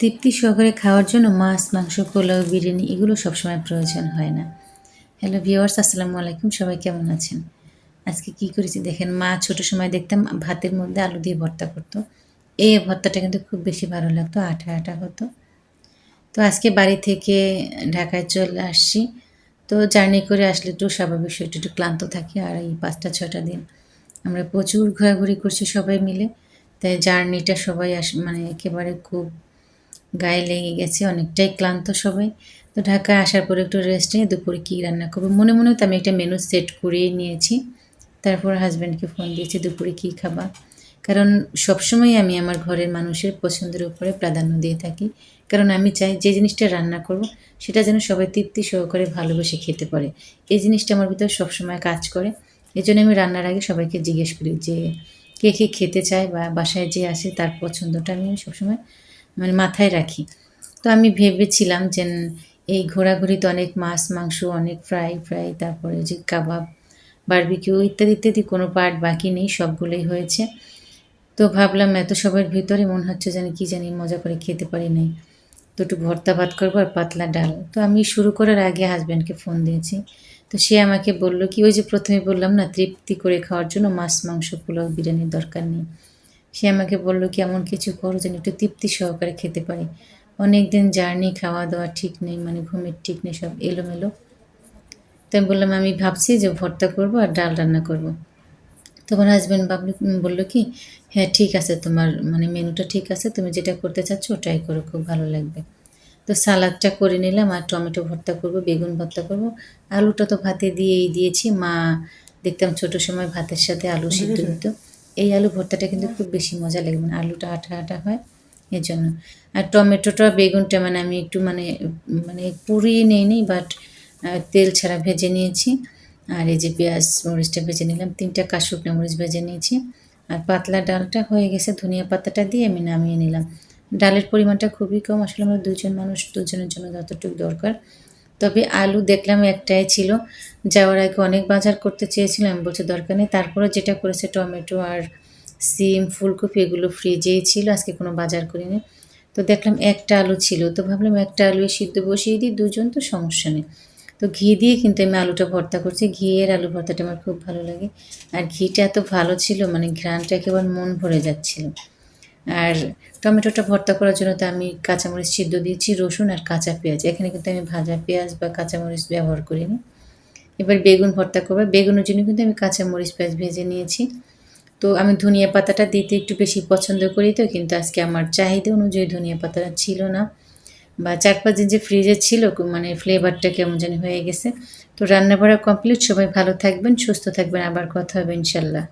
তৃপ্তি সহকারে খাওয়ার জন্য মাছ, মাংস, পোলাও, বিরিয়ানি এগুলো সবসময় প্রয়োজন হয় না। হ্যালো ভিওয়ার্স আসসালামু আলাইকুম। সবাই কেমন আছেন? আজকে কি করেছি? দেখেন, মা ছোট সময় দেখতাম ভাতের মধ্যে আলু দিয়ে ভর্তা করতো। এই ভর্তাটা কিন্তু খুব বেশি ভালো লাগতো, আঠা আঠা হতো। তো আজকে বাড়ি থেকে ঢাকায় চলে আসছি। তো জার্নি করে আসলে একটু স্বাভাবিক একটু একটু ক্লান্ত থাকি আর এই পাঁচটা ছটা দিন আমরা প্রচুর ঘোরাঘুরি করছি সবাই মিলে। তাই জার্নিটা সবাই আস মানে একেবারে খুব গায়ে লেগে গেছে, অনেকটাই ক্লান্ত সবাই তো ঢাকা আসার পরে একটু রেস্ট নিয়ে দুপুরে কী রান্না করব? মনে মনে তো আমি একটা মেনু সেট করিয়ে নিয়েছি। তারপর হাজব্যান্ডকে ফোন দিয়েছি, দুপুরে কী খাবা? কারণ সবসময় আমি আমার ঘরের মানুষের পছন্দের উপরে প্রাধান্য দিয়ে থাকি। কারণ আমি চাই যে জিনিসটা রান্না করব, সেটা যেন সবাই তৃপ্তি সহকারে ভালোবেসে খেতে পারে। এই জিনিসটা আমার ভিতরে সবসময় কাজ করে। এই জন্য আমি রান্নার আগে সবাইকে জিজ্ঞেস করি যে, কে কে খেতে চায় বা বাসায় যে আসে তার পছন্দটা? আমি সবসময় মানে মাথায় রাখি। তো আমি ভেবেছিলাম যে এই ঘোরাঘুরিতে অনেক মাছ, মাংস, অনেক ফ্রাই ফ্রাই তারপরে যে কাবাব বারবিকিউ ইত্যাদি ইত্যাদি কোনো পার্ট বাকি নেই, সবগুলোই হয়েছে। তো ভাবলাম এত সবার ভিতরে মনে হচ্ছে যেন কি জানি মজা করে খেতে পারি নাই। তো একটু ভর্তা ভাত করব আর পাতলা ডাল। তো আমি শুরু করার আগে হাজব্যান্ডকে ফোন দিয়েছি। তো সে আমাকে বলল কি, ওই যে প্রথমে বললাম না, তৃপ্তি করে খাওয়ার জন্য মাছ, মাংস, পোলাও, বিরিয়ানির দরকার নেই। সে আমাকে বলল কি এমন কিছু করো যেন একটু তৃপ্তি সহকারে খেতে পারি। অনেক দিন জার্নি খাওয়া দাওয়া ঠিক নেই মানে ঘুমের ঠিক নেই সব এলোমেলো। তো আমি বললাম আমি ভাবছি যে ভর্তা করব আর ডাল রান্না করব। তখন হাজব্যান্ড বাবলু বলল কি হ্যাঁ ঠিক আছে তোমার মানে মেনুটা ঠিক আছে তুমি যেটা করতে চাচ্ছ ওটাই করো খুব ভালো লাগবে। তো সালাদটা করে নিলাম আর টমেটো ভর্তা করব বেগুন ভর্তা করব আলুটা তো ভাতে দিয়েই দিয়েছি। মা দেখতাম ছোট সময় ভাতের সাথে আলু সিদ্ধ দিত এই আলু ভর্তাটা কিন্তু খুব বেশি মজা লাগে মানে আলুটা আঠা আঠা হয়, এর জন্য। আর টমেটোটা, বেগুনটা মানে আমি একটু মানে মানে পুড়িয়ে নিইনি বাট তেল ছাড়া ভেজে নিয়েছি। আর এই যে পেঁয়াজ, মরিচটা ভেজে নিলাম, তিনটা কাশুকনা মরিচ ভেজে নিয়েছি। আর পাতলা ডালটা হয়ে গেছে, ধনিয়া পাতাটা দিয়ে আমি নামিয়ে নিলাম। ডালের পরিমাণটা খুবই কম, আসলে আমরা দুজন মানুষ, দুজনের জন্য যতটুকু দরকার। তবে আলু দেখলাম একটাই ছিল। যাওয়ার আগে অনেক বাজার করতে চেয়েছিলাম বলছে দরকার নেই। তারপরে যেটা করেছে টমেটো আর সিম, ফুলকপি, এগুলো ফ্রিজেই ছিল, আজকে কোনো বাজার করিনি। তো দেখলাম একটা আলু ছিল, তো ভাবলাম একটা আলু সিদ্ধ বসিয়ে দিই, দুজন তো সমস্যা নেই। তো ঘি দিয়ে কিন্তু আমি আলুটা ভর্তা করছি, ঘিয়ের আলু ভর্তাটা আমার খুব ভালো লাগে। আর ঘিটা এত ভালো ছিল মানে ঘ্রাণটা একেবারে মন ভরে যাচ্ছিল। আর টমেটোটা ভর্তা করার জন্য তো আমি কাঁচামরিচ সিদ্ধ দিয়েছি, রসুন আর কাঁচা পেঁয়াজ। এখানে কিন্তু আমি ভাজা পেঁয়াজ বা কাঁচামরিচ ব্যবহার করিনি। এবার বেগুন ভর্তা করব। বেগুনের জন্য কিন্তু আমি কাঁচামরিচ পেঁয়াজ ভেজে নিয়েছি। তো আমি ধনিয়া পাতাটা দিতে একটু বেশি পছন্দ করি তো, কিন্তু আজকে আমার চাহিদা অনুযায়ী ধনিয়া পাতাটা ছিল না। বা চার পাঁচ দিন যে ফ্রিজে ছিল মানে ফ্লেভারটা কেমন জানি হয়ে গেছে। তো রান্না কমপ্লিট। সবাই ভালো থাকবেন, সুস্থ থাকবেন। আবার কথা হবে ইনশাল্লাহ।